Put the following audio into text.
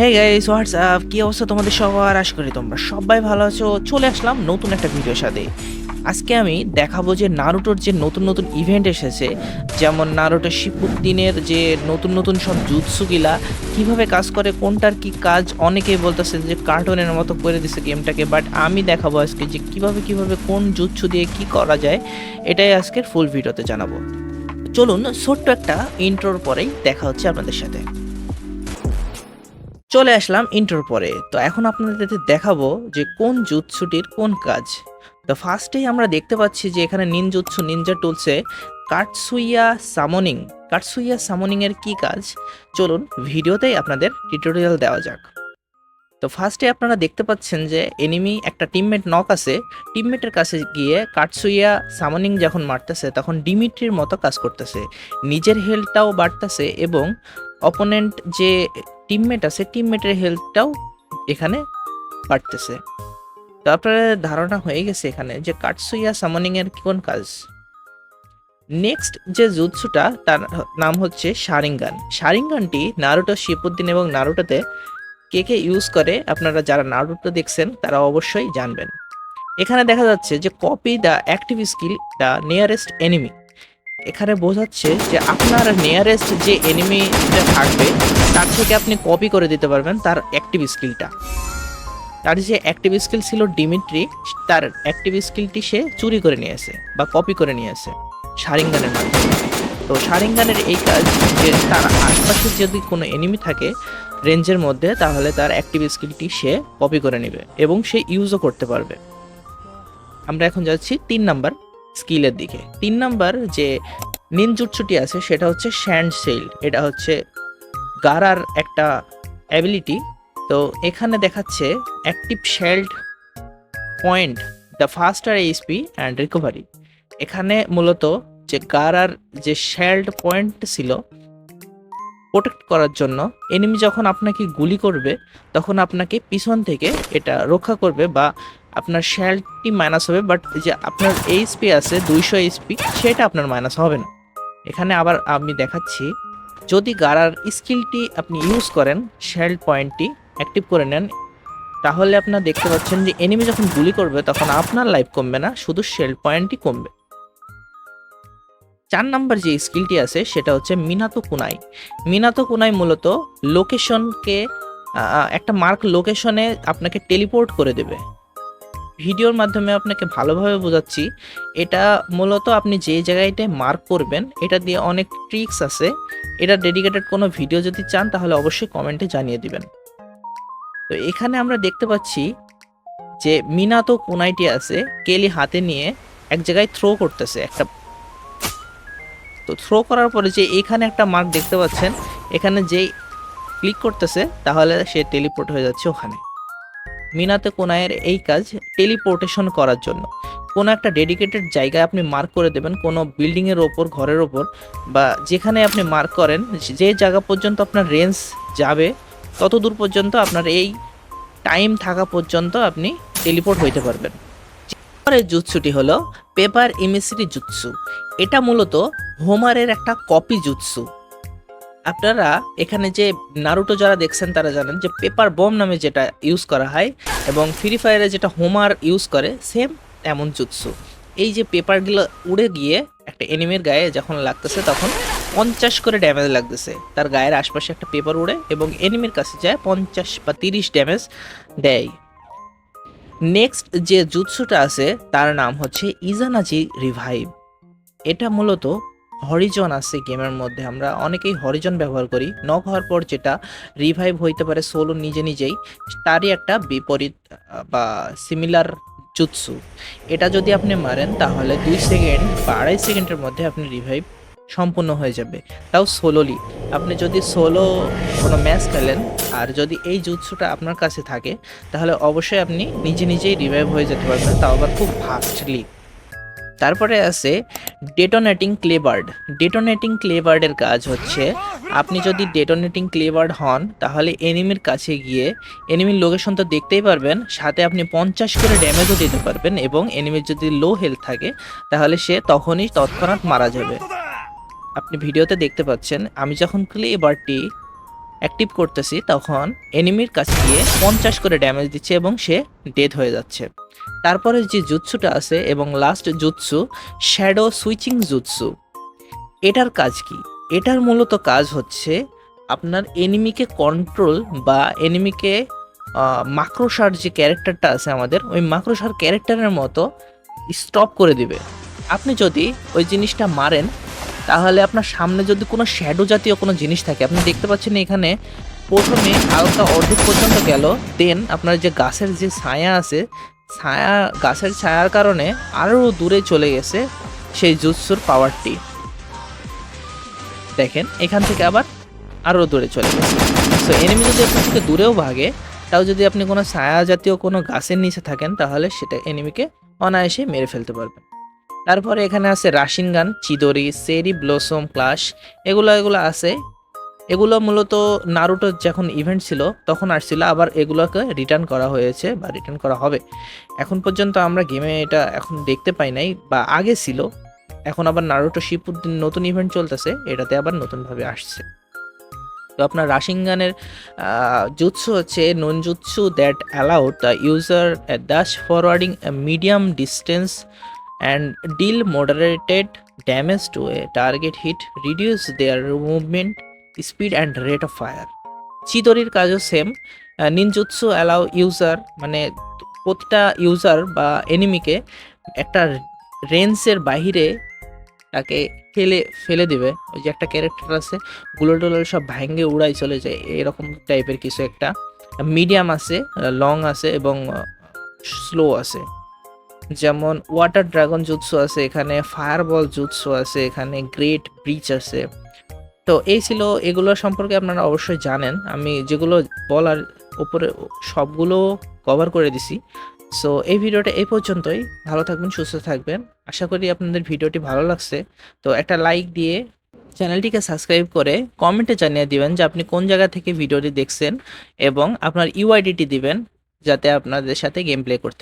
Hey guys WhatsApp কি অবস্থা তোমাদের সবার? আশা করি তোমরা সবাই ভালো আছো। চলে আসলাম নতুন একটা ভিডিওর সাথে। আজকে আমি দেখাবো যে নারুটোর যে নতুন নতুন ইভেন্ট এসেছে, যেমন নারুটো শিপুদ্দিনের যে নতুন নতুন সব জুৎসুগিলা কীভাবে কাজ করে, কোনটার কি কাজ, অনেকেই বলতেছে যে কার্টুনের মতো করে দিছে গেমটাকে বাট আমি দেখাবো আজকে যে কীভাবে কীভাবে, কোন জুৎসু দিয়ে কি করা যায়, এটাই আজকের ফুল ভিডিওতে জানাব। চলুন, ছোট্ট একটা ইন্ট্রোর পরেই দেখা হচ্ছে আপনাদের সাথে। চলে আসলাম ইন্টোর পরে। তো এখন আপনাদের দেখাবো যে কোন জুৎসুটির কোন কাজ। তো ফার্স্টেই আমরা দেখতে পাচ্ছি যে এখানে নিনজুৎসু নিনজা টুলসে কাটসুইয়া সামনিং। কাটসুইয়া সামনিংয়ের কি কাজ? চলুন ভিডিওতেই আপনাদের টিউটোরিয়াল দেওয়া যাক। তো ফার্স্টে আপনারা দেখতে পাচ্ছেন যে এনিমি একটা টিমমেট নক আছে। টিমমেটের কাছে গিয়ে কাটসুইয়া সামনিং যখন মারতেছে, তখন ডিমিট্রির মতো কাজ করতেছে। নিজের হেলথটাও বাড়তেছে এবং অপোনেন্ট যে টিমমেট আছে টিমমেটের হেলথটাও এখানে বাড়তেছে। তো আপনাদের ধারণা হয়ে গেছে এখানে যে কাটসুইয়া সামনিং এর কোন কাজ? নেক্সট যে জুৎসুটা তার নাম হচ্ছে শারিঙ্গান শারিঙ্গানটি নারুটো শিপুদ্দিন এবং নারুটোতে কে কে ইউজ করে, আপনারা যারা নারুটো দেখছেন, তারা অবশ্যই জানবেন। এখানে দেখা যাচ্ছে যে copy the active skill the nearest enemy এখানে বোঝাচ্ছে যে আপনার নিয়ারেস্ট যে এনিমিটা থাকবে, তার থেকে আপনি কপি করে দিতে পারবেন তার অ্যাক্টিভ স্কিলটা তার যে অ্যাক্টিভ স্কিল ছিল ডিমিট্রি তার অ্যাক্টিভ স্কিলটি সে চুরি করে নিয়েছে বা কপি করে নিয়েছে শারিঙ্গানের মাধ্যমে। তো শারিঙ্গানের এই কাজ যে তার আশপাশে যদি কোনো এনিমি থাকে রেঞ্জের মধ্যে, তাহলে তার অ্যাক্টিভ স্কিলটি সে কপি করে নেবে এবং সে ইউজও করতে পারবে। আমরা এখন যাচ্ছি তিন নাম্বার স্কিলের দিকে। তিন নাম্বার যে নিনজুটসুটি আছে, সেটা হচ্ছে স্যান্ড সেল এটা হচ্ছে গারার একটা অ্যাবিলিটি তো এখানে দেখাচ্ছে active shield point the faster HP and recovery এখানে মূলত যে গারার যে শেল্ড পয়েন্ট ছিল প্রোটেক্ট করার জন্য এনিমি যখন আপনাকে গুলি করবে, তখন আপনাকে পিছন থেকে এটা রক্ষা করবে বা আপনার শ্যালটি মাইনাস হবে বাট যে আপনার এইচপি আছে, দুইশো এইচপি সেটা আপনার মাইনাস হবে না। এখানে আবার আমি দেখাচ্ছি, যদি গারার স্কিলটি আপনি ইউজ করেন শ্যাল্ড পয়েন্টটি অ্যাক্টিভ করে নেন, তাহলে আপনার দেখতে পাচ্ছেন যে এনিমি যখন গুলি করবে, তখন আপনার লাইফ কমবে না, শুধু শেল্ড পয়েন্টই কমবে। চার নাম্বার যে স্কিলটি আছে সেটা হচ্ছে মিনাতো কুনাই। মিনাতো কুনাই মূলত লোকেশনকে একটা মার্ক লোকেশনে আপনাকে টেলিপোর্ট করে দেবে। ভিডিওর মাধ্যমে আপনাকে ভালোভাবে বোঝাচ্ছি, এটা মূলত আপনি যে জায়গাটায় মার্ক করবেন, এটা দিয়ে অনেক ট্রিক্স আছে। এটা ডেডিকেটেড কোনো ভিডিও যদি চান, তাহলে অবশ্যই কমেন্টে জানিয়ে দিবেন। তো এখানে আমরা দেখতে পাচ্ছি যে মিনাতো কোনাইটি আছে, কেলি হাতে নিয়ে এক জায়গায় থ্রো করতেছে, একটা তো থ্রো করার পরে যে এখানে একটা মার্ক দেখতে পাচ্ছেন, এখানে যেই ক্লিক করতেছে, তাহলে সে টেলিপোর্ট হয়ে যাচ্ছে ওখানে। মিনাতে কোনায়ের এই কাজ টেলিপোর্টেশন করার জন্য। কোনো একটা ডেডিকেটেড জায়গায় আপনি মার্ক করে দেবেন, কোনো বিল্ডিংয়ের ওপর, ঘরের ওপর, বা যেখানে আপনি মার্ক করেন, যে জায়গা পর্যন্ত আপনার রেঞ্জ যাবে তত দূর পর্যন্ত আপনার এই টাইম থাকা পর্যন্ত আপনি টেলিপোর্ট হইতে পারবেন। পরের জুৎসুটি হলো পেপার ইমিসিটি জুৎসু। এটা মূলত হোমারের একটা কপি জুৎসু। আপনারা এখানে যে নারুটো যারা দেখছেন তারা জানেন যে পেপার বম নামে যেটা ইউজ করা হয় এবং ফ্রি ফায়ারে যেটা হোমার ইউজ করে, সেম এমন জুৎসু। এই যে পেপারগুলো উড়ে গিয়ে একটা এনিমের গায়ে যখন লাগতেছে তখন পঞ্চাশ করে ড্যামেজ লাগতেছে। তার গায়ের আশপাশে একটা পেপার উড়ে এবং এনিমের কাছে যায় পঞ্চাশ বা তিরিশ ড্যামেজ দেয়। নেক্সট যে জুৎসুটা আছে, তার নাম হচ্ছে ইজানাজি রিভাইভ এটা মূলত হরিজন আছে গেমের মধ্যে। আমরা অনেকেই হরিজন ব্যবহার করি। নক হওয়ার পর যেটা রিভাইভ হইতে পারে সোলো নিজে নিজেই, তারই একটা বিপরীত বা সিমিলার জুৎসু এটা যদি আপনি মারেন, তাহলে দুই সেকেন্ড বা আড়াই সেকেন্ডের মধ্যে আপনি রিভাইভ সম্পূর্ণ হয়ে যাবে। তাও সোলোলি আপনি যদি সোলো কোনো ম্যাচ খেলেন, আর যদি এই জুৎসুটা আপনার কাছে থাকে, তাহলে অবশ্যই আপনি নিজে নিজেই রিভাইভ হয়ে যেতে পারবেন। তাও আবার খুব ফাস্টলি তারপরে আছে ডেটোনেটিং ক্লেবার্ড ডেটোনেটিং ক্লেবার্ডের কাজ হচ্ছে, আপনি যদি ডেটোনেটিং ক্লেবার্ড হন, তাহলে এনিমির কাছে গিয়ে এনিমির লোকেশন তো দেখতেই পারবেন, সাথে আপনি পঞ্চাশ করে ড্যামেজও দিতে পারবেন এবং এনিমির যদি লো হেলথ থাকে, তাহলে সে তখনই তৎক্ষণাৎ মারা যাবে। আপনি ভিডিওতে দেখতে পাচ্ছেন, আমি যখন ক্লেবারটি অ্যাক্টিভ করতেছি, তখন এনিমির কাছে গিয়ে পঞ্চাশ করে ড্যামেজ দিচ্ছে এবং সে ডেথ হয়ে যাচ্ছে। তারপরে যে জুৎসুটা আছে এবং লাস্ট জুৎসু শ্যাডো সুইচিং জুৎসু এটার কাজ কি? এটার মূলত কাজ হচ্ছে আপনার এনিমিকে কন্ট্রোল বা এনিমিকে মাক্রোসার যে ক্যারেক্টারটা আছে আমাদের, ওই মাক্রোসার ক্যারেক্টারের মতো স্টপ করে দিবে। আপনি যদি ওই জিনিসটা মারেন তাহলে আপনার সামনে যদি কোনো শ্যাডো জাতীয় কোনো জিনিস থাকে, আপনি দেখতে পাচ্ছেন এখানে প্রথমে হালকা অর্ধেক পর্যন্ত গেল দেন আপনার যে গাছের যে ছায়া আছে, ছায়া, গাছের ছায়ার কারণে আরও দূরে চলে গেছে সেই জুৎসুর পাওয়ারটি দেখেন, এখান থেকে আবার আরও দূরে চলে গেছে। সো এনিমি যদি আপনার থেকে দূরেও ভাগে, তাও যদি আপনি কোনো ছায়া জাতীয় কোনো গাছের নিচে থাকেন, তাহলে সেটা এনিমিকে অনায়াসে মেরে ফেলতে পারবেন। তারপরে এখানে আছে রাশিন গান চিদরি সেরি, ব্লসম, ক্লাশ, এগুলো এগুলো আছে। এগুলো মূলত নারুটো যখন ইভেন্ট ছিল, তখন আসছিল, আবার এগুলোকে রিটার্ন করা হয়েছে বা রিটার্ন করা হবে। এখন পর্যন্ত আমরা গেমে এটা এখন দেখতে পাই নাই, বা আগে ছিল। এখন আবার নারুটো শিপুদ্দিন নতুন ইভেন্ট চলতেছে, এটাতে আবার নতুনভাবে আসছে। তো আপনার রাশিংগানের জুৎসু হচ্ছে নন jutsu that allowed the user dash forwarding medium distance and deal moderated damage to a target hit reduce their movement speed and rate of fire চিদরির কাজও সেম নিনজুৎসু অ্যালাউ ইউজার মানে প্রতিটা ইউজার বা এনিমিকে একটা রেঞ্জের বাহিরে তাকে ফেলে ফেলে দিবে। ওই যে একটা ক্যারেক্টার আছে গুলো টুলো সব ভাঙ্গে উড়াই চলে যায়, এরকম টাইপের কিছু একটা। মিডিয়াম আছে লং আছে এবং স্লো আছে। যেমন ওয়াটার ড্রাগন জুৎসু আছে, এখানে ফায়ারবল জুৎসু আছে, এখানে গ্রেট ব্রিচ আছে। তো এই ছিল, এগুলো সম্পর্কে আপনারা অবশ্যই জানেন। আমি যেগুলো বলার উপরে সবগুলো কভার করে দিছি। সো এই ভিডিওটা এই পর্যন্তই। ভালো থাকবেন, সুস্থ থাকবেন। আশা করি আপনাদের ভিডিওটি ভালো লাগছে। তো একটা লাইক দিয়ে চ্যানেলটিকে সাবস্ক্রাইব করে কমেন্টে জানিয়ে দিবেন যে আপনি কোন জায়গা থেকে ভিডিওটি দেখছেন এবং আপনার ইউআইডিটি দিবেন যাতে আপনাদের সাথে গেম প্লে করতে